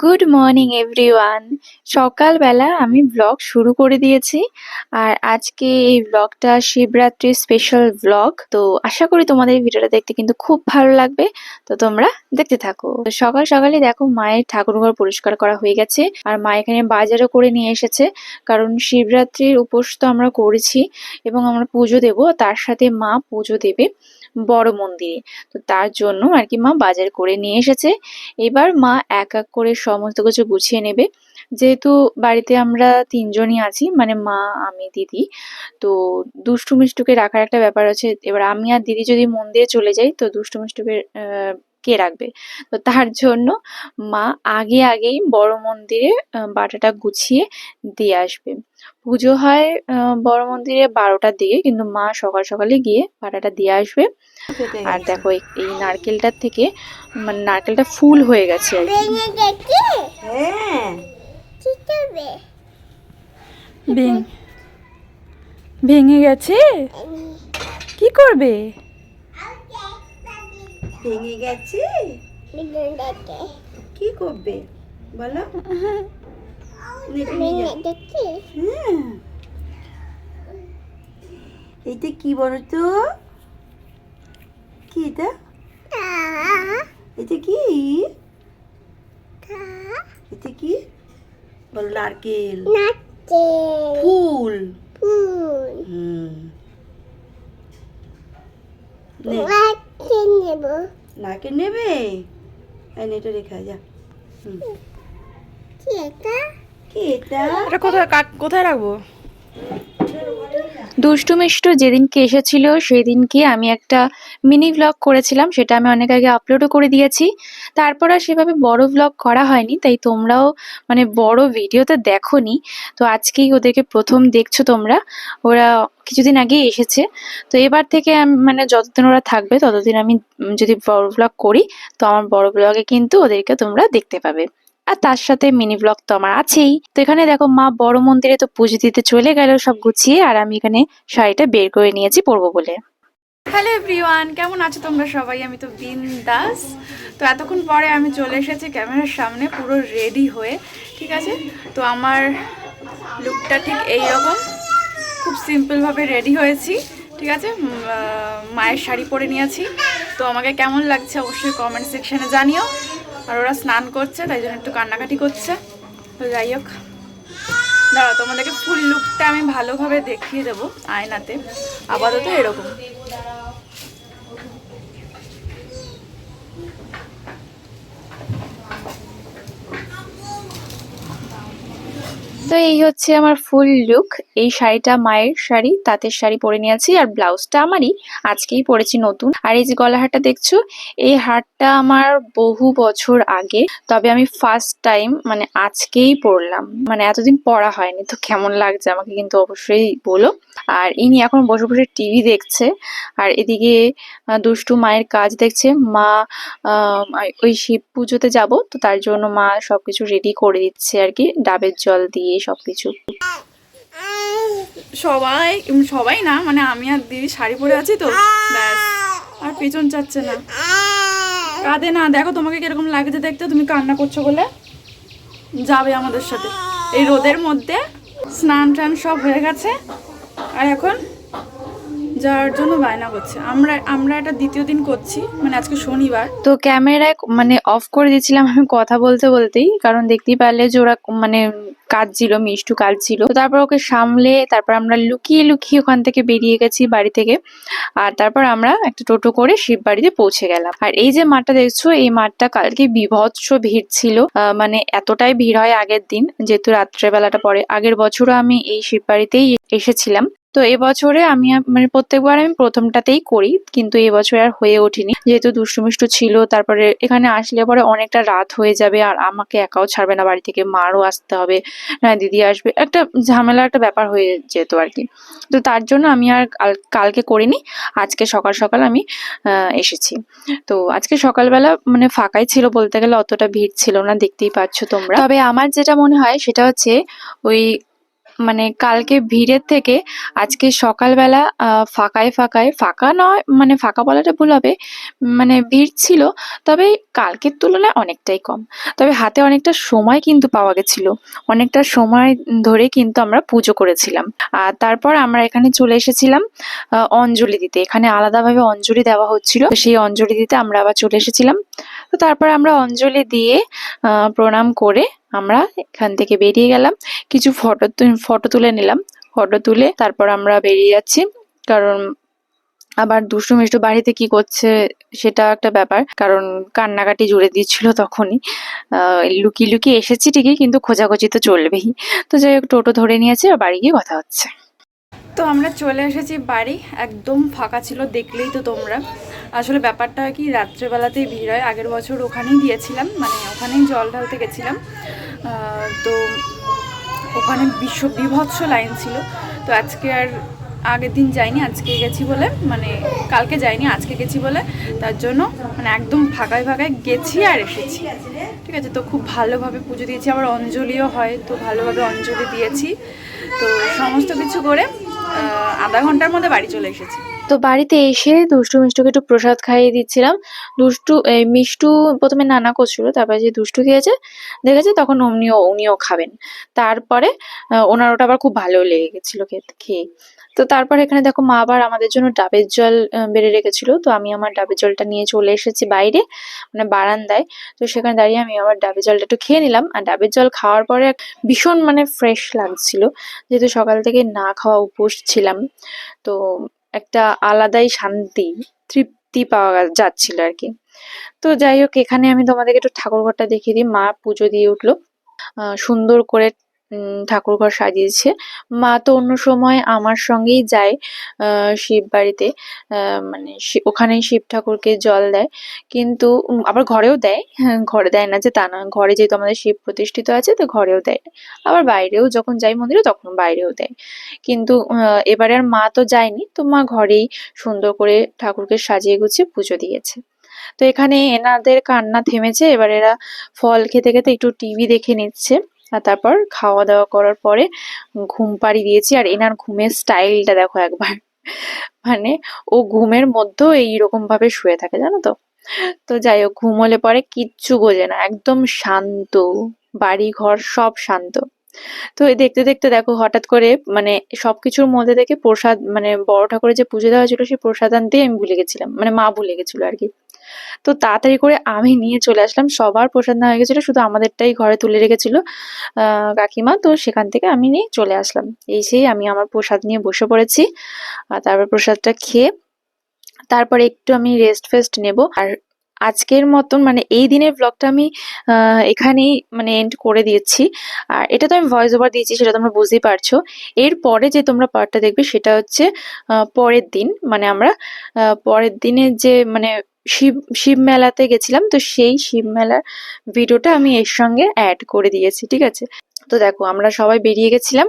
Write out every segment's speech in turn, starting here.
Good morning everyone সকালবেলা আমি blog শুরু করে দিয়েছি। আর আজকে এই ব্লগটা শিবরাত্রির স্পেশাল ব্লগ তো আশা করি তোমাদের ভিডিওটা দেখতে কিন্তু খুব ভালো লাগবে। তো তোমরা দেখতে থাকো। সকাল সকালে দেখো মায়ের ঠাকুরঘর পরিষ্কার করা হয়ে গেছে। আর মা এখানে বাজারও করে নিয়ে এসেছে। কারণ শিবরাত্রির উপোস তো আমরা করেছি এবং আমরা পুজো দেব। তার সাথে মা পুজো দেবে। বড় মন্দিরে। তো তার জন্য আর কি মা বাজার করে নিয়ে এসেছে। এবার মা এক এক করে সমস্ত কিছু গুছিয়ে নেবে। যেহেতু বাড়িতে আমরা তিনজনই আছি মানে মা, আমি, দিদি, তো দুষ্টু মিষ্টুকে রাখার একটা ব্যাপার আছে। এবার আমি আর দিদি যদি মন্দিরে চলে যাই, তো দুষ্টু মিষ্টুকে কে রাখবে? তো তার জন্য মা আগে আগেই বড় মন্দিরে বাটাটা গুছিয়ে দিয়ে আসবে। পুজো হয় বড় মন্দিরে বারোটার দিকে কিন্তু মা সকাল সকালে গিয়ে বাটাটা দিয়ে আসবে। আর দেখো এই নারকেলটার থেকে মানে নারকেলটা ফুল হয়ে গেছে আর কি। ভেঙে গেছে? হ্যাঁ কি করবে? ভেঙে গেছে? কি করবে? বলো। এটা হ্যাঁ। এটা কি বলো তো কি এটা? এটা কি? এটা কি? বলো নারকেল। ফুল। ফুল। হুম। নেব। নাকে নেবে? এই নে, এটা রেখা যা। কি এটা? কি এটা? এটা কোথায় কোথায় রাখব? দুষ্টু মিষ্টু যেদিনকে এসেছিল, সেদিনকে আমি একটা মিনি ভ্লগ করেছিলাম, সেটা আমি অনেক আগে আপলোডও করে দিয়েছি। তারপর আর সেভাবে বড় ভ্লগ করা হয়নি, তাই তোমরাও মানে বড় ভিডিওতে দেখোনি। তো আজকেই ওদেরকে প্রথম দেখছ তোমরা, ওরা কিছুদিন আগে এসেছে। তো এবার থেকে মানে যতদিন ওরা থাকবে, ততদিন আমি যদি বড় ভ্লগ করি, তো আমার বড় ব্লগে কিন্তু ওদেরকে তোমরা দেখতে পাবে। আর তার সাথে মিনি ব্লগ তো আমার আছেই। তো এখানে দেখো মা বড় মন্দিরে তো পুজো দিতে চলে গেল, সব গুছিয়ে, আর আমি এখানে শাড়িটা বের করে নিয়েছি পরবো বলে। হ্যালো এভরিওয়ান কেমন আছো তোমরা সবাই? আমি তো বিন দাস তো এতক্ষণ পরে আমি চলে এসেছি ক্যামেরার সামনে, পুরো রেডি হয়ে, ঠিক আছে? তো আমার লুকটা ঠিক এই রকম খুব সিম্পলভাবে রেডি হয়েছি, ঠিক আছে? মায়ের শাড়ি পরে নিয়েছি। তো আমাকে কেমন লাগছে অবশ্যই কমেন্ট সেকশানে জানিও। আর ওরা স্নান করছে, তাই জন্য একটু কান্নাকাটি করছে। তো যাই হোক। দাঁড়াও, তোমাদেরকে ফুল লুকটা আমি ভালোভাবে দেখিয়ে দেবো আয়নাতে। আপাতত এরকম। তো এই হচ্ছে আমার ফুল লুক। এই শাড়িটা মায়ের শাড়ি, তাঁতের শাড়ি পরে নিয়েছি আর ব্লাউজটা আমারই। আজকেই পরেছি নতুন। আর এই যে গলা হারটা দেখছ, এই হারটা আমার বহু বছর আগে, তবে আমি ফার্স্ট টাইম মানে আজকেই পরলাম। মানে এতদিন পরা হয়নি, তো কেমন লাগছে আমাকে কিন্তু অবশ্যই বলো। আর ইনি এখন বসে বসে টিভি দেখছে, আর এদিকে দুষ্টু মায়ের কাজ দেখছে। মা ওই শিব পুজোতে যাব, তো তার জন্য মা সবকিছু রেডি করে দিচ্ছে আর কি, ডাবের জল দিয়ে সবকিছু। সবাই সবাই না মানে আমি আর দিদি শাড়ি পরে আছি তো ব্যাস আর পেছন চাচ্ছে না। কাঁদে না দেখো তোমাকে কীরকম লাগছে দেখতে তুমি কান্না করছ বলে। যাবে আমাদের সাথে। এই রোদের মধ্যে স্নান টান সব হয়ে গেছে আর এখন যাওয়ার জন্য বায়না করছে। আমরা আমরা এটা দ্বিতীয় দিন করছি মানে আজকে শনিবার। তো ক্যামেরায় মানে অফ করে দিয়েছিলাম আমি কথা বলতে বলতেই কারণ দেখতেই পারলে যে ওরা মানে কাঁদছিল মিষ্টু কাঁদছিল তারপর ওকে সামলে তারপর আমরা লুকিয়ে লুকিয়ে ওখান থেকে বেরিয়ে গেছি বাড়ি থেকে। আর তারপর আমরা একটা টোটো করে শিব বাড়িতে পৌঁছে গেলাম। আর এই যে মাঠটা দেখছ, এই মাঠটা কালকে বিভৎস ভিড় ছিল। মানে এতটাই ভিড় হয় আগের দিন, যেহেতু রাত্রেবেলাটা পরে। আগের বছরও আমি এই শিব বাড়িতেই এসেছিলাম। তো এবছরে আমি মানে প্রত্যেকবার আমি প্রথমটাতেই করি, কিন্তু এবছর আর হয়ে ওঠেনি। যেহেতু দুষ্টুমিষ্টু ছিল, তারপরে এখানে আসলে পরে অনেকটা রাত হয়ে যাবে, আর আমাকে একাও ছাড়বে না, বাড়ি থেকে মারও আসতে হবে, না দিদি আসবে, একটা ঝামেলা একটা ব্যাপার হয়ে যেত আর কি। তো তার জন্য আমি আর কাল- কালকে করিনি, আজকে সকাল সকাল আমি এসেছি। তো আজকে সকালবেলা মানে ফাঁকাই ছিল বলতে গেলে, অতটা ভিড় ছিল না, দেখতেই পাচ্ছ তোমরা। তবে আমার যেটা মনে হয়, সেটা হচ্ছে ওই মানে কালকে ভিড়ের থেকে আজকে সকালবেলা ফাঁকায় ফাঁকায়, ফাঁকা নয় মানে ফাঁকা বলাটা ভুল হবে মানে ভিড় ছিল, তবে কালকের তুলনায় অনেকটাই কম। তবে হাতে অনেকটা সময় কিন্তু পাওয়া গেছিল, অনেকটা সময় ধরে কিন্তু আমরা পুজো করেছিলাম। আর তারপর আমরা এখানে চলে এসেছিলাম অঞ্জলি দিতে। এখানে আলাদাভাবে অঞ্জলি দেওয়া হচ্ছিল সেই অঞ্জলি দিতে আমরা আবার চলে এসেছিলাম। তো তারপর আমরা অঞ্জলি দিয়ে প্রণাম করে আমরা এখান থেকে বেরিয়ে গেলাম। কিছু ফটো ফটো তুলে নিলাম। ফটো তুলে তারপর আমরা বেরিয়ে যাচ্ছি। কারণ আবার দুষ্টু মিষ্টু বাড়িতে কি করছে সেটা একটা ব্যাপার। কারণ কান্নাকাটি জুড়ে দিচ্ছিল তখনই। লুকিয়ে লুকিয়ে এসেছি ঠিকই কিন্তু খোঁজাখুঁজি তো চলবেই। তো যাই হোক, টোটো ধরে নিয়েছে বাড়ি গিয়ে কথা হচ্ছে। তো আমরা চলে এসেছি বাড়ি। একদম ফাঁকা ছিল, দেখলেই তো তোমরা। আসলে ব্যাপারটা কি, রাত্রেবেলাতেই ভিড় হয়। আগের বছর ওখানেই দিয়েছিলাম মানে ওখানেই জল ঢালতে গেছিলাম। তো ওখানে বিশ্ব বিভৎস লাইন ছিল। তো আজকে আর আগের দিন যাইনি আজকে গেছি বলে মানে কালকে যাইনি, আজকে গেছি বলে। তার জন্য মানে একদম ফাঁকায় ফাঁকায় গেছি আর এসেছি। ঠিক আছে, তো খুব ভালোভাবে পুজো দিয়েছি। আবার অঞ্জলিও হয়, তো ভালোভাবে অঞ্জলি দিয়েছি। তো সমস্ত কিছু করে আধা ঘণ্টার মধ্যে বাড়ি চলে এসেছি। তো বাড়িতে এসে দুষ্টু মিষ্টুকে একটু প্রসাদ খাইয়ে দিচ্ছিলাম। দুষ্টু এই মিষ্টু প্রথমে নানা করছিল, তারপরে যে দুষ্টু খেয়েছে, দেখেছে তখন অমনিও উনিও খাবেন। তারপরে ওনার ওটা আবার খুব ভালো লেগে গেছিল খেয়ে। তো তারপর এখানে দেখো মা আবার আমাদের জন্য ডাবের জল বেড়ে রেখেছিল। তো আমি আমার ডাবের জলটা নিয়ে চলে এসেছি বাইরে মানে বারান্দায়। তো সেখানে দাঁড়িয়ে আমি আমার ডাবের জলটা একটু খেয়ে নিলাম। আর ডাবের জল খাওয়ার পরে ভীষণ মানে ফ্রেশ লাগছিল। যেহেতু সকাল থেকে না খাওয়া উপোস ছিলাম, তো একটা আলাদাই শান্তি, তৃপ্তি পাওয়া যাচ্ছিল আর কি। তো যাই হোক, এখানে আমি তোমাদেরকে একটু ঠাকুরঘরটা দেখিয়ে দিই। মা পুজো দিয়ে উঠল। সুন্দর করে ঠাকুরঘর সাজিয়েছে। মা তো অন্য সময় আমার সঙ্গেই যায় শিব বাড়িতে মানে ওখানেই শিব ঠাকুরকে জল দেয়। কিন্তু আবার ঘরেও দেয়। হ্যাঁ, ঘরে দেয় না যে তা না ঘরে যেহেতু আমাদের শিব প্রতিষ্ঠিত আছে তো ঘরেও দেয়। আবার বাইরেও যখন যাই মন্দিরে তখন বাইরেও দেয়। কিন্তু এবারে আর মা তো যায়নি। তো মা ঘরেই সুন্দর করে ঠাকুরকে সাজিয়ে গুছিয়ে পুজো দিয়েছে। তো এখানে এনাদের কান্না থেমেছে। এবার এরা ফল খেতে খেতে একটু টিভি দেখে নিচ্ছে। তারপর খাওয়া দাওয়া করার পরে ঘুম পাড়ি দিয়েছি। আর এনার ঘুমের স্টাইলটা দেখো একবার। মানে ও ঘুমের মধ্যেও এইরকম ভাবে শুয়ে থাকে, জানো তো? তো যাই হোক, ঘুম হলে পরে কিচ্ছু বোঝে না, একদম শান্ত। বাড়ি ঘর সব শান্ত। তো এই দেখতে দেখতে দেখো, হঠাৎ করে মানে সবকিছুর মধ্যে থেকে প্রসাদ মানে বড় ঠাকুরের যে পুজো দেওয়া ছিল সেই প্রসাদ আনতে আমি ভুলে গেছিলাম। মানে মা ভুলে গেছিল আর কি। তো তাড়াতাড়ি করে আমি নিয়ে চলে আসলাম। সবার প্রসাদ না হয়ে গেছিল, শুধু আমাদেরটাই ঘরে তুলে রেখেছিল কাকিমা। তো সেখান থেকে আমি নিয়ে চলে আসলাম। এই সেই আমি আমার প্রসাদ নিয়ে বসে পড়েছি, আর তারপর প্রসাদটা খেয়ে তারপরে একটু আমি রেস্ট ফেস্ট নেব। আর আজকের মতন মানে এই দিনের ব্লগটা আমি এখানেই মানে এন্ড করে দিয়েছি। আর এটা তো আমি ভয়েস ওভার দিয়েছি, সেটা তোমরা বুঝতেই পারছ। এর পরে যে তোমরা পার্টটা দেখবে, সেটা হচ্ছে পরের দিন। মানে আমরা পরের দিনের যে মানে শিব শিব মেলাতে গেছিলাম, তো সেই শিব মেলার ভিডিওটা আমি এর সঙ্গে অ্যাড করে দিয়েছি, ঠিক আছে? তো দেখো, আমরা সবাই বেরিয়ে গেছিলাম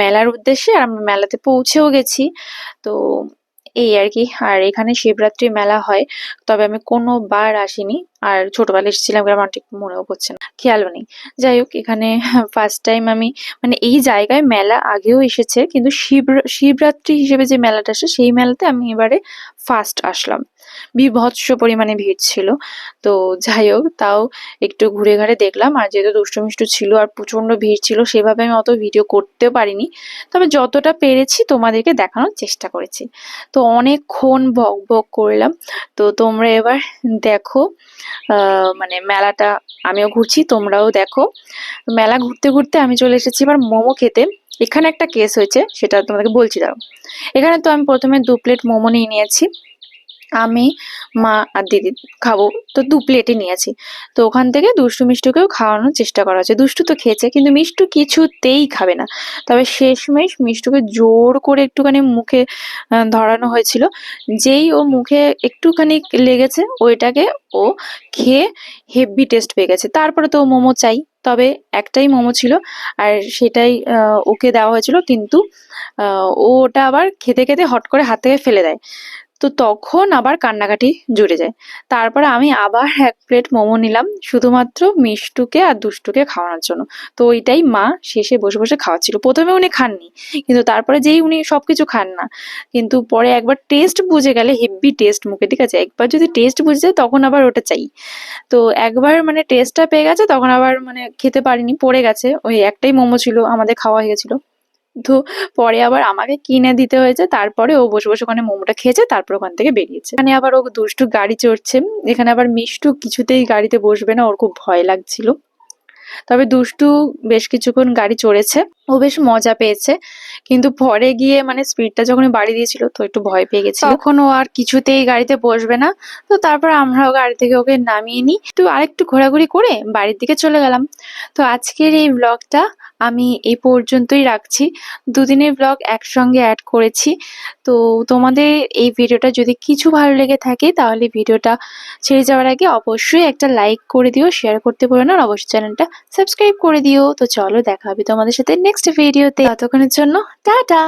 মেলার উদ্দেশ্যে, আর আমরা মেলাতে পৌঁছেও গেছি। তো এই আর কি, আর এখানে শিবরাত্রি মেলা হয়, তবে আমি কোনো বার আসিনি। আর ছোটবেলায় এসেছিলাম আমার ঠিক মনেও পড়ছে না, খেয়ালও নেই। যাই হোক, এখানে ফার্স্ট টাইম আমি মানে এই জায়গায় মেলা আগেও এসেছে, কিন্তু শিব শিবরাত্রি হিসেবে যে মেলাটা আসে, সেই মেলাতে আমি এবারে ফার্স্ট আসলাম। বিভৎস পরিমাণে ভিড় ছিল। তো যাই হোক, তাও একটু ঘুরে ঘাড়ে দেখলাম, আর যেহেতু দুষ্টু মিষ্টু ছিল আর প্রচণ্ড ভিড় ছিল, সেভাবে আমি অত ভিডিও করতেও পারিনি। তবে যতটা পেরেছি তোমাদেরকে দেখানোর চেষ্টা করেছি। তো অনেকক্ষণ বক বক করলাম। তো তোমরা এবার দেখো মানে মেলাটা আমিও ঘুরছি, তোমরাও দেখো। মেলা ঘুরতে ঘুরতে আমি চলে এসেছি এবার মোমো খেতে। এখানে একটা কেস হয়েছে, সেটা তোমাদেরকে বলছি দাও এখানে তো আমি প্রথমে দু প্লেট মোমো নিয়ে নিয়েছি। আমি, মা আর দিদি খাব। তো দু প্লেটে নিয়েছি। তো ওখান থেকে দুষ্টু মিষ্টুকেও খাওয়ানোর চেষ্টা করা হচ্ছে। দুষ্টু তো খেয়েছে, কিন্তু মিষ্টু কিছুতেই খাবে না। তবে শেষমেশ মিষ্টুকে জোর করে একটুখানি মুখে ধরানো হয়েছিল। যেই ও মুখে একটুখানি লেগেছে, ওইটাকে ও খেয়ে হেভি টেস্ট পেয়ে গেছে। তারপরে তো ও মোমো চাই, তবে একটাই মোমো ছিল, আর সেটাই ওকে দেওয়া হয়েছিল। কিন্তু ও ওটা আবার খেতে খেতে হট করে হাত থেকে ফেলে দেয়। তো তখন আবার কান্নাকাটি জুড়ে যায়। তারপরে আমি আবার এক প্লেট মোমো নিলাম, শুধুমাত্র মিষ্টুকে আর দুষ্টুকে খাওয়ানোর জন্য। তো ওইটাই মা শেষে বসে বসে খাওয়াচ্ছিল। প্রথমে উনি খাননি, কিন্তু তারপরে যেই উনি সবকিছু খান না, কিন্তু পরে একবার টেস্ট বুঝে গেলে হেভি টেস্ট মুখে, ঠিক আছে? একবার যদি টেস্ট বুঝে যায়, তখন আবার ওটা চাই। তো একবার মানে টেস্টটা পেয়ে গেছে, তখন আবার মানে খেতে পারিনি, পড়ে গেছে। ওই একটাই মোমো ছিল, আমাদের খাওয়া হয়ে গেছিল। তো পরে আবার আমাকে কিনে দিতে হয়েছে, তারপরে ও বসে বসে ওখানে মোমোটা খেয়েছে, তারপর ওখান থেকে বেরিয়েছে। এখানে আবার ও দুষ্টু গাড়ি চড়ছে, এখানে আবার মিষ্টু কিছুতেই গাড়িতে বসবে না, ওর খুব ভয় লাগছিল। তবে দুষ্টু বেশ কিছুক্ষণ গাড়ি চড়েছে। ও বেশ মজা পেয়েছে। কিন্তু পরে গিয়ে মানে স্পিডটা যখন বাড়ি দিয়েছিল, তো একটু ভয় পেয়ে গেছে তখন ও আর কিছুতেই গাড়িতে বসবে না। তো তারপর আমরাও গাড়ি থেকে ওকে নামিয়ে নিই। একটু আরেকটু ঘোরাঘুরি করে বাড়ির দিকে চলে গেলাম। তো আজকের এই ব্লগটা আমি এই পর্যন্তই রাখছি। দুদিনের ব্লগ একসঙ্গে অ্যাড করেছি। তো তোমাদের এই ভিডিওটা যদি কিছু ভালো লেগে থাকে, তাহলে ভিডিওটা ছেড়ে যাওয়ার আগে অবশ্যই একটা লাইক করে দিও শেয়ার করতে পারো না অবশ্যই চ্যানেলটা সাবস্ক্রাইব করে দিও। তো চলো দেখা হবে তোমাদের সাথে নেক্সট ভিডিওতে ততক্ষণের জন্য টাটা!